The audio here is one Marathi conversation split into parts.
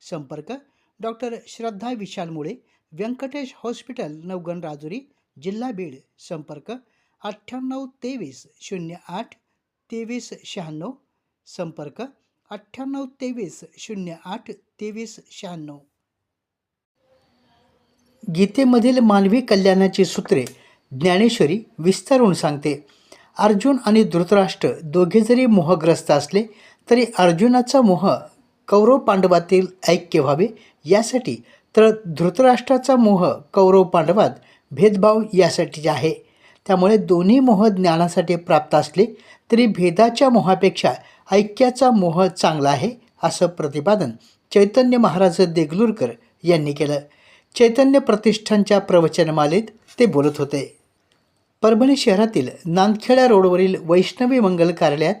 संपर्क डॉक्टर श्रद्धा विशाल मुळे व्यंकटेश हॉस्पिटल नवगण राजुरी जिल्हा बीड. संपर्क अठ्ठ्याण्णव तेवीस शून्य आठ तेवीस शहाण्णव. संपर्क अठ्ठ्याण्णव तेवीस शून्य आठ तेवीस शहाण्णव. गीतेमधील मानवी कल्याणाची सूत्रे ज्ञानेश्वरी विस्तारून सांगते अर्जुन आणि धृतराष्ट्र दोघे जरी मोहग्रस्त असले तरी अर्जुनाचा मोह कौरव पांडवातील ऐक्य व्हावे यासाठी तर धृतराष्ट्राचा मोह कौरव पांडवात भेदभाव यासाठीचे आहे. त्यामुळे दोन्ही मोह ज्ञानासाठी प्राप्त असले तरी भेदाच्या मोहापेक्षा ऐक्याचा मोह चांगला आहे असं प्रतिपादन चैतन्य महाराज देगलूरकर यांनी केलं. चैतन्य प्रतिष्ठानच्या प्रवचनमालेत ते बोलत होते. परभणी शहरातील नांदखेडा रोडवरील वैष्णवी मंगल कार्यालयात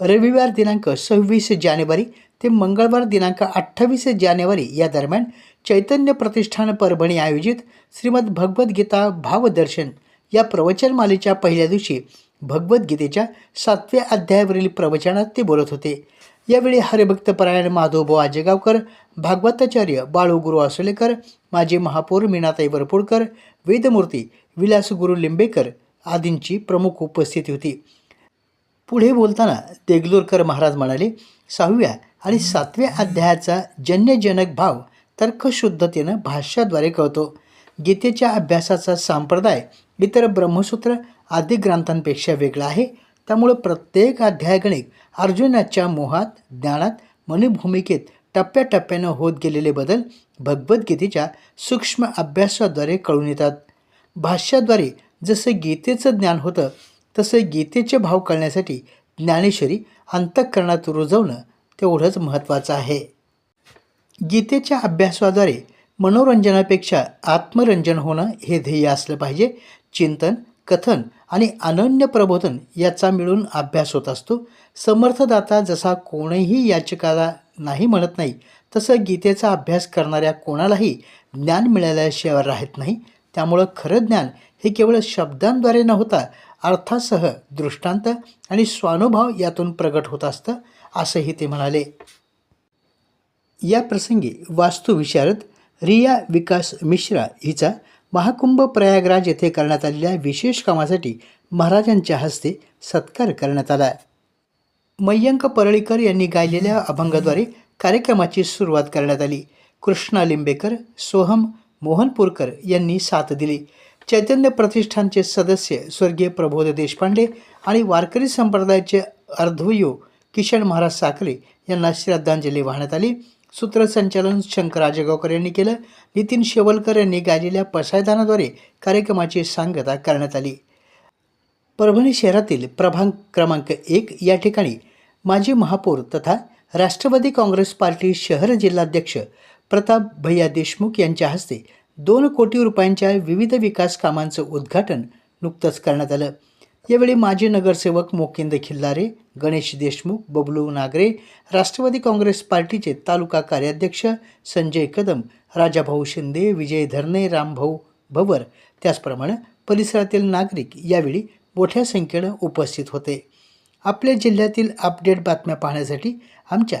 रविवार दिनांक सव्वीस जानेवारी ते मंगळवार दिनांक अठ्ठावीस जानेवारी या दरम्यान चैतन्य प्रतिष्ठान परभणी आयोजित श्रीमद भगवद्गीता भावदर्शन या प्रवचनमालेच्या पहिल्या दिवशी भगवद्गीतेच्या सातव्या अध्यायावरील प्रवचनात ते बोलत होते. यावेळी हरिभक्तपरायण माधवभाऊ आजेगावकर भागवताचार्य बाळूगुरू असोलेकर माजी महापौर मीनाताई वरपुडकर वेदमूर्ती विलासगुरू लिंबेकर आदींची प्रमुख उपस्थिती होती. पुढे बोलताना देगलूरकर महाराज म्हणाले सहाव्या आणि सातव्या अध्यायाचा जन्यजनक भाव तर्कशुद्धतेनं भाष्याद्वारे कळतो. गीतेच्या अभ्यासाचा संप्रदाय इतर ब्रह्मसूत्र आदी ग्रंथांपेक्षा वेगळा आहे. त्यामुळे प्रत्येक अध्यायगणिक अर्जुनाच्या मोहात ज्ञानात मनुभूमिकेत टप्प्याटप्प्यानं होत गेलेले बदल भगवद्गीतेच्या सूक्ष्म अभ्यासाद्वारे कळून येतात. भाष्याद्वारे जसं गीतेचं ज्ञान होतं तसं गीतेचे भाव कळण्यासाठी ज्ञानेश्वरी अंतःकरणात रुजवणं तेवढंच महत्त्वाचं आहे. गीतेच्या अभ्यासाद्वारे मनोरंजनापेक्षा आत्मरंजन होणं हे ध्येय असलं पाहिजे. चिंतन कथन आणि अनन्य प्रबोधन याचा मिळून अभ्यास होत असतो. समर्थदाता जसा कोणीही याचिकाला नाही म्हणत नाही तसं गीतेचा अभ्यास करणाऱ्या कोणालाही ज्ञान मिळाल्याशिवाय राहत नाही. त्यामुळं खरं ज्ञान हे केवळ शब्दांद्वारे न होता अर्थासह दृष्टांत आणि स्वानुभाव यातून प्रगट होत असतं असंही ते म्हणाले. या प्रसंगी वास्तुविशारद रिया विकास मिश्रा हिचा महाकुंभ प्रयागराज येथे करण्यात आलेल्या विशेष कामासाठी महाराजांच्या हस्ते सत्कार करण्यात आला. मय्यंक परळीकर यांनी गायलेल्या अभंगाद्वारे कार्यक्रमाची सुरुवात करण्यात आली. कृष्णा लिंबेकर सोहम मोहनपूरकर यांनी साथ दिली. चैतन्य प्रतिष्ठानचे सदस्य स्वर्गीय प्रबोध देशपांडे आणि वारकरी संप्रदायाचे अर्धवयू किशन महाराज साखरे यांना श्रद्धांजली वाहण्यात आली. सूत्रसंचालन शंकर राजगावकर यांनी केलं. नितीन शेवलकर यांनी गायलेल्या पसायदानाद्वारे कार्यक्रमाची सांगता करण्यात आली. परभणी शहरातील प्रभाग क्रमांक एक या ठिकाणी माजी महापौर तथा राष्ट्रवादी काँग्रेस पार्टी शहर जिल्हाध्यक्ष प्रताप भैया देशमुख यांच्या हस्ते दोन कोटी रुपयांच्या विविध विकास कामांचं उद्घाटन नुकतंच करण्यात आलं. यावेळी माजी नगरसेवक मोकिंद खिल्लारे गणेश देशमुख बबलू नागरे राष्ट्रवादी काँग्रेस पार्टीचे तालुका कार्याध्यक्ष संजय कदम राजाभाऊ शिंदे विजय धरणे रामभाऊ भवर त्याचप्रमाणे परिसरातील नागरिक यावेळी मोठ्या संख्येनं उपस्थित होते. आपल्या जिल्ह्यातील अपडेट बातम्या पाहण्यासाठी आमच्या